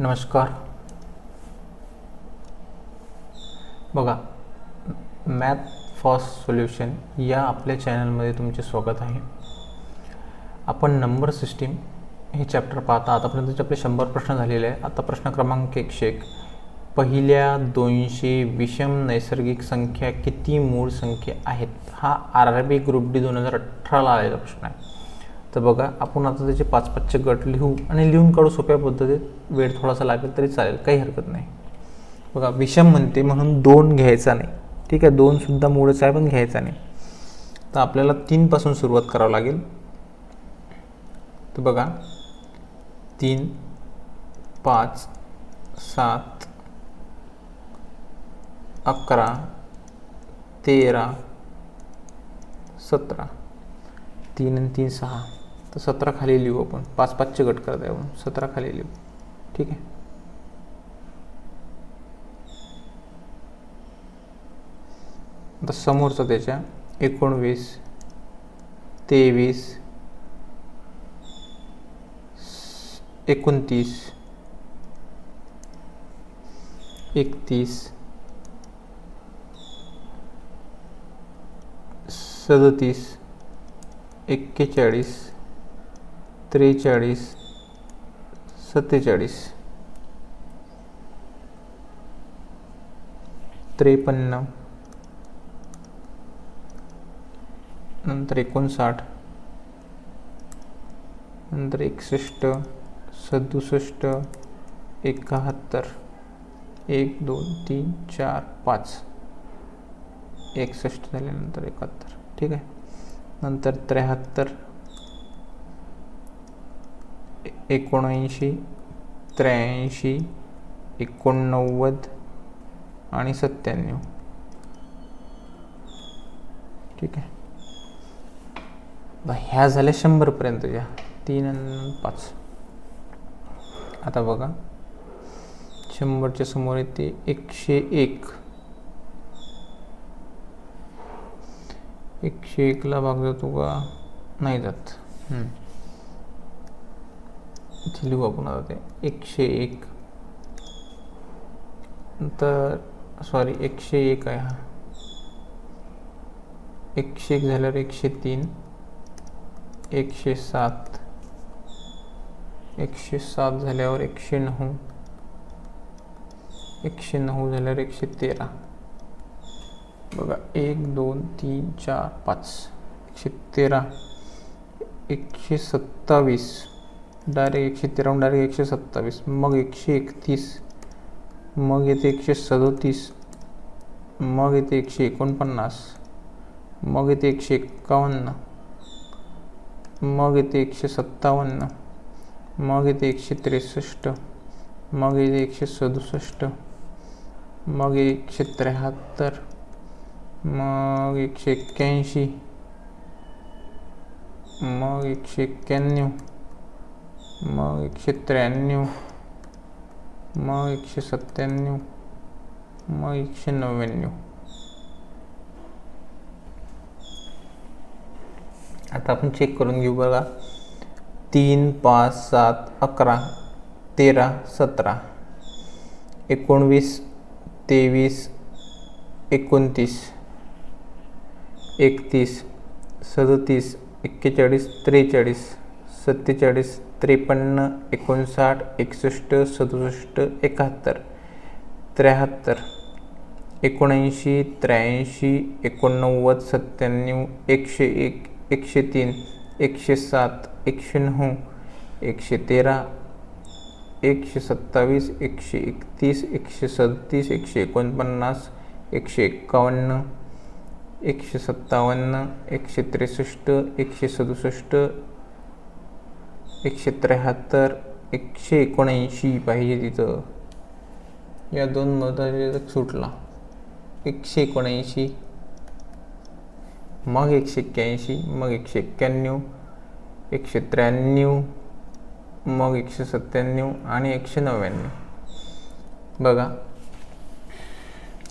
नमस्कार. बघा math fast solution या आपल्या चॅनलमध्ये तुमचे स्वागत आहे. आपण नंबर सिस्टीम हे चॅप्टर पाहता आतापर्यंतचे आपले शंभर प्रश्न झालेले आहे आता प्रश्न क्रमांक एकशे एक. पहिल्या दोनशे विषम नैसर्गिक संख्या किती मूळ संख्या आहेत? हा R R B group D दोन हजार अठराला आलेला प्रश्न आहे. तर बघा आपण आता त्याचे पाच पाचचे गट लिहू आणि लिहून काढू सोप्या पद्धतीत. वेळ थोडासा लागेल तरी चालेल काही हरकत नाही. बघा विषम म्हणते म्हणून दोन घ्यायचा नाही. ठीक आहे दोनसुद्धा मूळच आहे पण घ्यायचा नाही. तर आपल्याला तीनपासून सुरुवात करावं लागेल. तर बघा तीन पाच सात अकरा तेरा सतरा. तीन आणि तीन सहा. तर सतरा खाली लिहू आपण. पाच पाचचे गट करत आहे आपण. सतरा खाली लिहू. ठीक आहे? आता समोरचा त्याच्या. एकोणवीस तेवीस एकोणतीस एकतीस सदतीस एक्केचाळीस त्रेचाळीस सत्तेचाळीस त्रेपन्न नंतर एकोणसाठ नंतर एकसष्ट सदुसष्ट एकाहत्तर एक दोन तीन चार पाच. एकसष्ट झाल्यानंतर एकाहत्तर. ठीक आहे? नंतर त्र्याहत्तर. एकोणऐंशी त्र्याऐंशी एकोणनव्वद आणि सत्त्याण्णव. ठीक आहे. ह्या झाल्या शंभरपर्यंतच्या तीन आणि पाच. आता बघा. शंभरच्या समोर येते एकशे एक. एकशे एकला भाग जातो का? नाही जात. इथे लिहू आपण आता ते. एकशे एक. तर सॉरी एकशे एक आहे हा. एकशे एक झाल्यावर एकशे तीन. एकशे सात. एकशे सात झाल्यावर एकशे नऊ. एकशे नऊ झाल्यावर एकशे तेरा. बघा एक दोन तीन चार पाच. एकशे तेरा. एकशे सत्तावीस. डायरेक्ट एकशे तेरा डायरेक्ट एकशे सत्तावीस मग एकशे एकतीस मग येते एकशे सदोतीस मग येते एकशे एकोणपन्नास मग येते एकशे एक्कावन्न मग येते एकशे सत्तावन्न मग येते एकशे त्रेसष्ट मग येते एकशे सदुसष्ट मग एकशे त्र्याहत्तर मग एकशे एक्क्याऐंशी मग एकशे एक्क्याण्णव मग एकशे त्र्याण्णव मग एकशे सत्त्याण्णव मग एकशे नव्याण्णव. आता आपण चेक करून घेऊ बघा. तीन पाच सात अकरा तेरा सतरा एकोणवीस तेवीस एकोणतीस एकतीस सदतीस एक्केचाळीस त्रेचाळीस सत्तेचाळीस त्रेपन्न एकोणसाठ एकसष्ट सदुसष्ट एकाहत्तर. त्र्याहत्तर. एकोणऐंशी त्र्याऐंशी एकोणनव्वद सत्त्याण्णव एकशे एक एकशे तीन एकशे सात एकशे नऊ एकशे तेरा एकशे सत्तावीस एकशे एकतीस एकशे सदतीस एकशे एकोणपन्नास एकशे एक्कावन्न एकशे सत्तावन्न एकशे त्रेसष्ट एकशे सदुसष्ट एकशे त्र्याहत्तर एकशे एकोणऐंशी पाहिजे तिथं. या दोन मधाचे सुटला. एकशे एकोणऐंशी मग एकशे एक्क्याऐंशी मग एकशे एक्क्याण्णव एकशे त्र्याण्णव मग एकशे सत्त्याण्णव आणि एकशे नव्याण्णव. बघा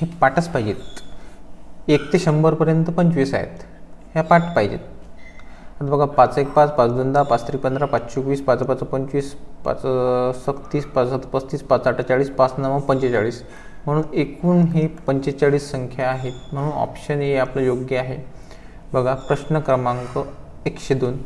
हे पाठच पाहिजेत. एक ते शंभरपर्यंत पंचवीस आहेत. ह्या पाठ पाहिजेत. आता बघा पाच एक पाच पाच दोन दहा पाच त्रिक पंधरा पाच चोवीस पाच पाच पंचवीस पाच सत्तीस पाच सात पस्तीस पाच अठ्ठेचाळीस पाच नऊ पंचेचाळीस. म्हणून एकूण ही पंचेचाळीस संख्या आहेत म्हणून ऑप्शन ए आपलं योग्य आहे. बघा प्रश्न क्रमांक एकशे दोन.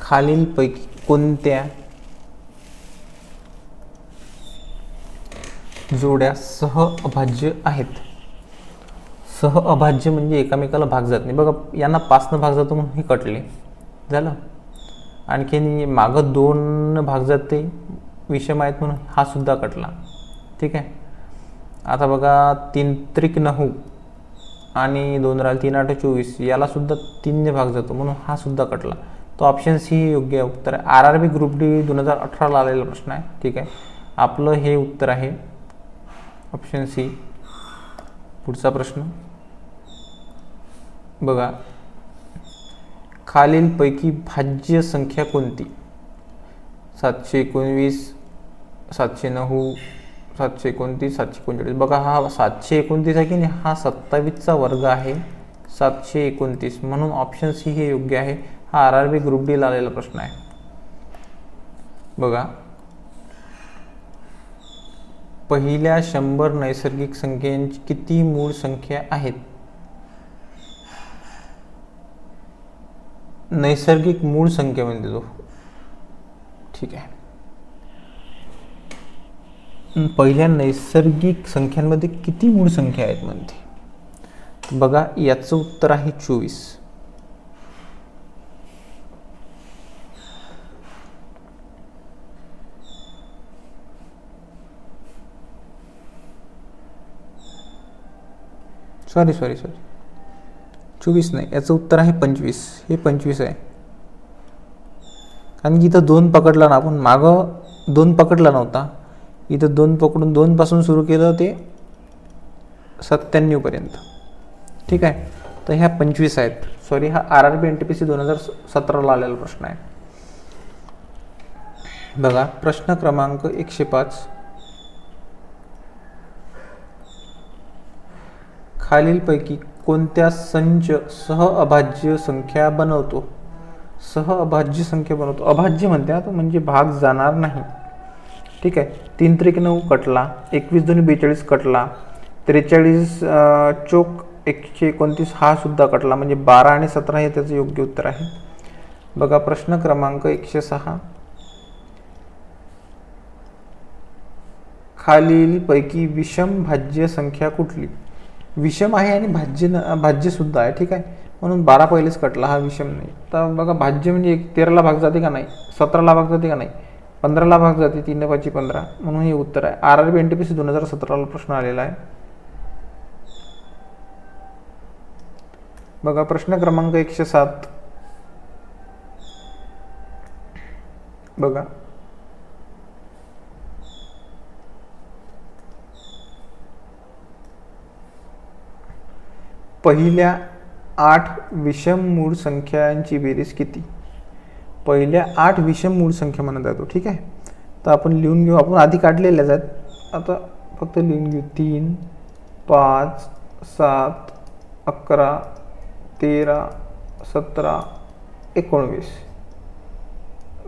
खालीलपैकी कोणत्या जोड्या सह अभाज्य आहेत? सह अभाज्य म्हणजे एकामेकाला भाग जात नाही. बघा यांना पाचनं भाग जातो म्हणून हे कटले. झालं. आणखीन मागं दोन भाग जाते विषम आहेत म्हणून हा सुद्धा कटला. ठीक आहे? आता बघा तीन त्रिक नऊ आणि दोन राहिले तीन आठ चोवीस यालासुद्धा तीनने भाग जातो म्हणून हा सुद्धा कटला. तो ऑप्शन सी हे योग्य आहे. उत्तर आहे. R R B group D दोन हजार अठराला आलेला प्रश्न आहे. ठीक आहे? आपलं हे उत्तर आहे. ऑप्शन सी पुढचा प्रश्न. बघा खालीलपैकी भाज्य संख्या कोणती? सातशे एकोणवीस सातशे नऊ सातशे एकोणतीस सातशे एकोणचाळीस. बघा हा सातशे एकोणतीस आहे की नाही? हा सत्तावीसचा वर्ग आहे. सातशे एकोणतीस. म्हणून ऑप्शन सी हे योग्य आहे. हा आर आर बी ग्रुप डीला आलेला प्रश्न आहे. बघा. पहिल्या शंभर नैसर्गिक संख्यांची किती मूळ संख्या आहेत? नैसर्गिक मूळ संख्या म्हणजे तो ठीक आहे. पहिल्या नैसर्गिक संख्यांमध्ये किती मूळ संख्या आहेत म्हणते? बघा याचं उत्तर आहे चोवीस. सॉरी सॉरी सॉरी चोवीस नाही याचं उत्तर आहे पंचवीस. हे पंचवीस आहे. कारण की इथं दोन पकडला ना आपण मागं दोन पकडला नव्हता. इथं दोन पकडून दोनपासून सुरू केलं ते सत्त्याण्णवपर्यंत ठीक आहे? तर ह्या पंचवीस आहेत. सॉरी हा R R B N T P C दोन हजार सतराला आलेला प्रश्न आहे. बघा प्रश्न क्रमांक एकशे पाच. खालीलपैकी कोणत्या संच सह अभाज्य संख्या बनवतो? सह अभाज्य संख्या बनवतो. अभाज्य म्हणतात म्हणजे भाग जाणार नाही. ठीक आहे? तीन त्रिक नऊ कटला एकवीस दोन्ही बेचाळीस कटला त्रेचाळीस चोक एकशे एकोणतीस हा सुद्धा कटला म्हणजे बारा आणि सतरा हे त्याचं योग्य उत्तर आहे. बघा प्रश्न क्रमांक एकशे सहा. खालीलपैकी विषम भाज्य संख्या कुठली? विषम आहे आणि भाज्य न भाज्यसुद्धा आहे ठीक आहे? म्हणून बारा पहिलेच कटला हा विषम नाही. तर बघा भाज्य म्हणजे एक तेराला भाग जाते का नाही? सतराला भाग जाते का नाही? पंधराला भाग जाते तीन पाचशे पंधरा. म्हणून हे उत्तर आहे. R R B N T P C दोन हजार सतराला प्रश्न आलेला आहे. बघा प्रश्न क्रमांक एकशे सात. बघा. पहिल्या आठ विषम मूळ संख्यांची बेरीज किती? पहिल्या आठ विषम मूळ संख्या म्हणत जातो ठीक आहे? तर आपण लिहून घेऊ. आपण आधी काढलेल्याच आहेत. आता फक्त लिहून घेऊ. तीन पाच सात अकरा तेरा सतरा एकोणवीस.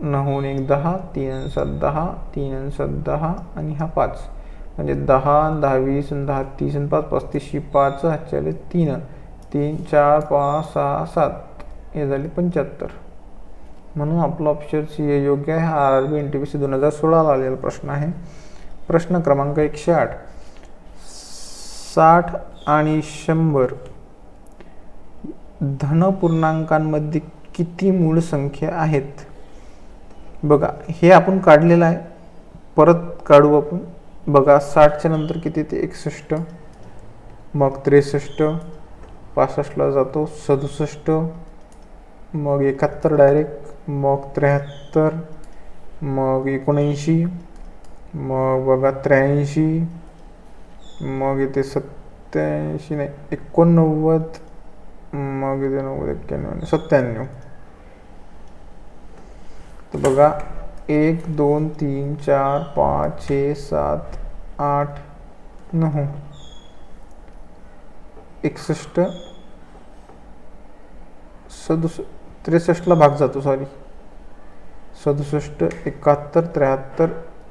नऊन एक दहा तीन सात दहा तीन सात दहा आणि हा पाच. म्हणजे दहा दहा वीस दहा तीस आणि पाच पस्तीसशे पाच ह्याच्याले तीन. तीन चार पाच सहा सात. हे झाले पंच्याहत्तर. म्हणून आपलं ऑप्शन सी हे योग्य आहे. R R B N T P C दोन हजार सोळाला आलेला प्रश्न आहे. प्रश्न क्रमांक एकशे आठ. साठ आणि शंभर धनपूर्णांकांमध्ये किती मूळ संख्या आहेत? बघा हे आपण काढलेलं आहे. परत काढू आपण. बघा साठच्या नंतर किती ते एकसष्ट? मग त्रेसष्ट पासष्टला जातो सदुसष्ट. मग एकाहत्तर डायरेक्ट मग त्र्याहत्तर. मग एकोणऐंशी. मग बघा त्र्याऐंशी. मग इथे सत्याऐंशी नाही एकोणनव्वद. मग इथे नव्वद एक्क्याण्णव सत्त्याण्णव. तर बघा एक दोन तीन चार पाच छे सात आठ नऊ. एकसष्ट. सदुस त्रेसष्टला भाग जातो सॉरी सदुसष्ट एकाहत्तर त्र्याहत्तर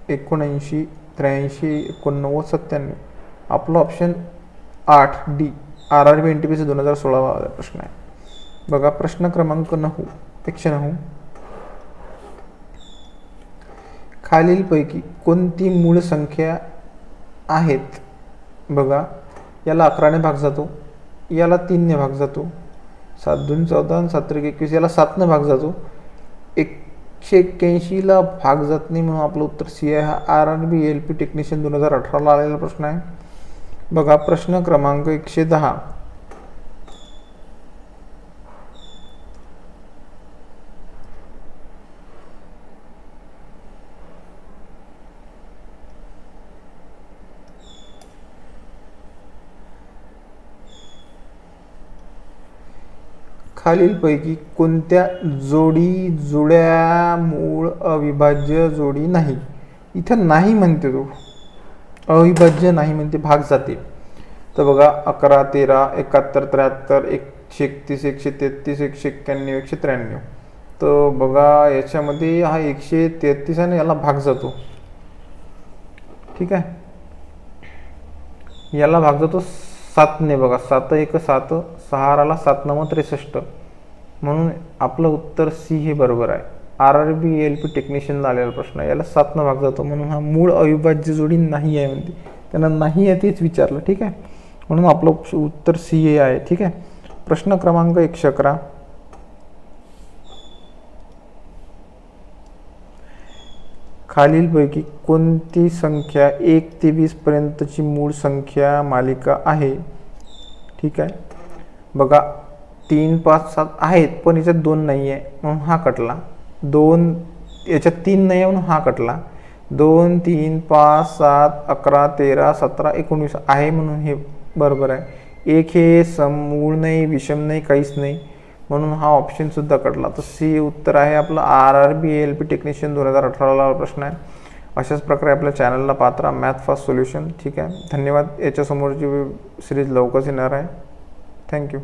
एकोणऐंशी त्र्याऐंशी एकोणनव्वद सत्त्याण्णव. आपला ऑप्शन आठ D R R B N T P C दोन हजार सोळावा प्रश्न आहे. बघा प्रश्न क्रमांक नऊ एकशे नऊ. खालीलपैकी कोणती मूळ संख्या आहेत? बघा याला अकराने भाग जातो याला तीनने भाग जातो सात दोन चौदा आणि सात त्रिक एकवीस याला सातने भाग जातो. एकशे एक्क्याऐंशीला भाग जात नाही म्हणून आपलं उत्तर सी आहे. हा R R B L P technician दोन हजार अठराला आलेला प्रश्न आहे. बघा प्रश्न क्रमांक एकशे दहा. खालीलपैकी कोणत्या जोडी जुड्या मूळ अविभाज्य जोडी नाही? इथं नाही म्हणते तो. अविभाज्य नाही म्हणते भाग जाते. तर बघा अकरा तेरा एकाहत्तर त्र्याहत्तर एकशे एकतीस एकशे तेहतीस एकशे एक्क्याण्णव एकशे त्र्याण्णव तर बघा याच्यामध्ये हा एकशे तेहतीस आणि याला भाग जातो. ठीक आहे? याला भाग जातो सातने बघा सात एक सात सहाराला सात नव त्रेसष्ट. म्हणून आपलं उत्तर सी हे बरोबर आहे. R R B L P टेक्निशियनला आलेला प्रश्न आहे. याला सातनं भाग जातो. म्हणून हा मूळ अविभाज्य जोडी नाही आहे म्हणते. त्यांना नाही आहे तेच विचारलं ठीक आहे? म्हणून आपलं उत्तर सी ए आहे ठीक आहे? प्रश्न क्रमांक एकशे अकरा. खालीलपैकी कोणती संख्या एक ते वीसपर्यंतची मूळ संख्या मालिका आहे? ठीक आहे. बघा तीन पाच सात आहेत पण याच्यात दोन नाही आहे म्हणून हा कटला. दोन याच्यात तीन नाही आहे म्हणून हा कटला. दोन तीन पाच सात अकरा तेरा सतरा एकोणवीस आहे म्हणून हे बरोबर आहे. एक हे समूळ नाही विषम नाही काहीच नाही. म्हणून हा ऑप्शनसुद्धा कटला तर सी उत्तर आहे आपलं R R B L P technician दोन हजार अठराला प्रश्न आहे. अशाच प्रकारे आपल्या चॅनलला पात्रा मॅथ फास्ट सोल्युशन ठीक आहे. धन्यवाद. याच्यासमोरची सिरीज लवकरच येणार आहे. थँक्यू